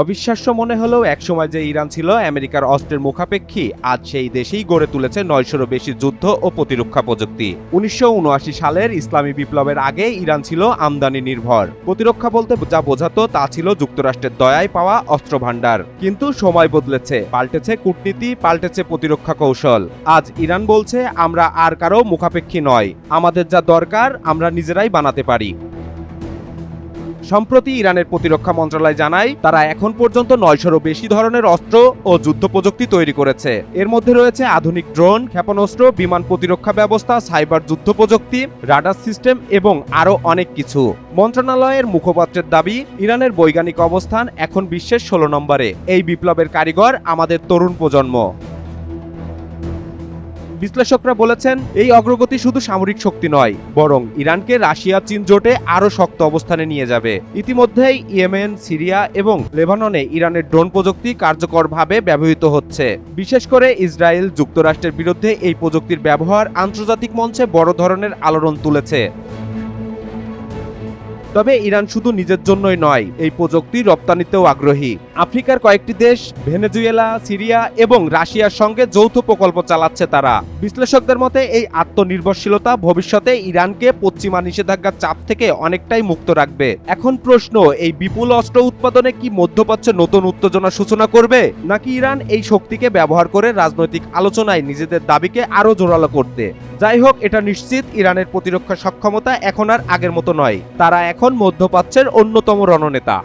অবিশ্বাস্য মনে হলেও একসময় যে ইরান ছিল আমেরিকার অস্ত্রের মুখাপেক্ষী, আজ সেই দেশেই গড়ে তুলেছে নয়শোরও বেশি যুদ্ধ ও প্রতিরক্ষা প্রযুক্তি। উনিশশো উনআশি সালের ইসলামী বিপ্লবের আগে ইরান ছিল আমদানি নির্ভর। প্রতিরক্ষা বলতে যা বোঝাতো তা ছিল যুক্তরাষ্ট্রের দয়ায় পাওয়া অস্ত্র ভাণ্ডার কিন্তু সময় বদলেছে, পাল্টেছে কূটনীতি, পাল্টেছে প্রতিরক্ষা কৌশল। আজ ইরান বলছে, আমরা আর কারও মুখাপেক্ষী নয়, আমাদের যা দরকার, আমরা নিজেরাই বানাতে পারি। সম্প্রতি ইরানের প্রতিরক্ষা মন্ত্রণালয় জানায়, তারা এখন পর্যন্ত নয়শোরও বেশি ধরনের অস্ত্র ও যুদ্ধ প্রযুক্তি তৈরি করেছে। এর মধ্যে রয়েছে আধুনিক ড্রোন, ক্ষেপণাস্ত্র, বিমান প্রতিরক্ষা ব্যবস্থা, সাইবার যুদ্ধ প্রযুক্তি রাডার সিস্টেম এবং আরও অনেক কিছু। মন্ত্রণালয়ের মুখপাত্রের দাবি, ইরানের বৈজ্ঞানিক অবস্থান এখন বিশ্বের ষোলো নম্বরে। এই বিপ্লবের কারিগর আমাদের তরুণ প্রজন্ম। বিশ্লেষকরা বলেছেন, এই অগ্রগতি শুধু সামরিক শক্তি নয়, বরং ইরানকে রাশিয়া, চীন জোটে আরও শক্ত অবস্থানে নিয়ে যাবে। ইতিমধ্যেই ইয়েমেন, সিরিয়া এবং লেবাননে ইরানের ড্রোন প্রযুক্তি কার্যকরভাবে ব্যবহৃত হচ্ছে। বিশেষ করে ইসরায়েল যুক্তরাষ্ট্রের বিরুদ্ধে এই প্রযুক্তির ব্যবহার আন্তর্জাতিক মঞ্চে বড় ধরনের আলোড়ন তুলেছে। তবে ইরান শুধু নিজের জন্যই নয়, এই প্রযুক্তি রপ্তানিতেও আগ্রহী। আফ্রিকার কয়েকটি দেশ, ভেনেজুয়েলা, সিরিয়া এবং রাশিয়ার সঙ্গে যৌথ প্রকল্প চালাচ্ছে তারা। বিশ্লেষকদের মতে, এই আত্মনির্ভরশীলতা ভবিষ্যতে ইরানকে পশ্চিমা নিষেধাজ্ঞার চাপ থেকে অনেকটাই মুক্ত রাখবে। এখন প্রশ্ন, এই বিপুল অস্ত্র উৎপাদনে কি মধ্যপ্রাচ্যে নতুন উত্তেজনা সূচনা করবে, নাকি ইরান এই শক্তিকে ব্যবহার করে রাজনৈতিক আলোচনায় নিজেদের দাবিকে আরও জোরালো করতে? যাই হোক, এটা নিশ্চিত ইরানের প্রতিরক্ষা সক্ষমতা এখন আর আগের মতো নয়। তারা এখন মধ্যপ্রাচ্যের অন্যতম রণনেতা।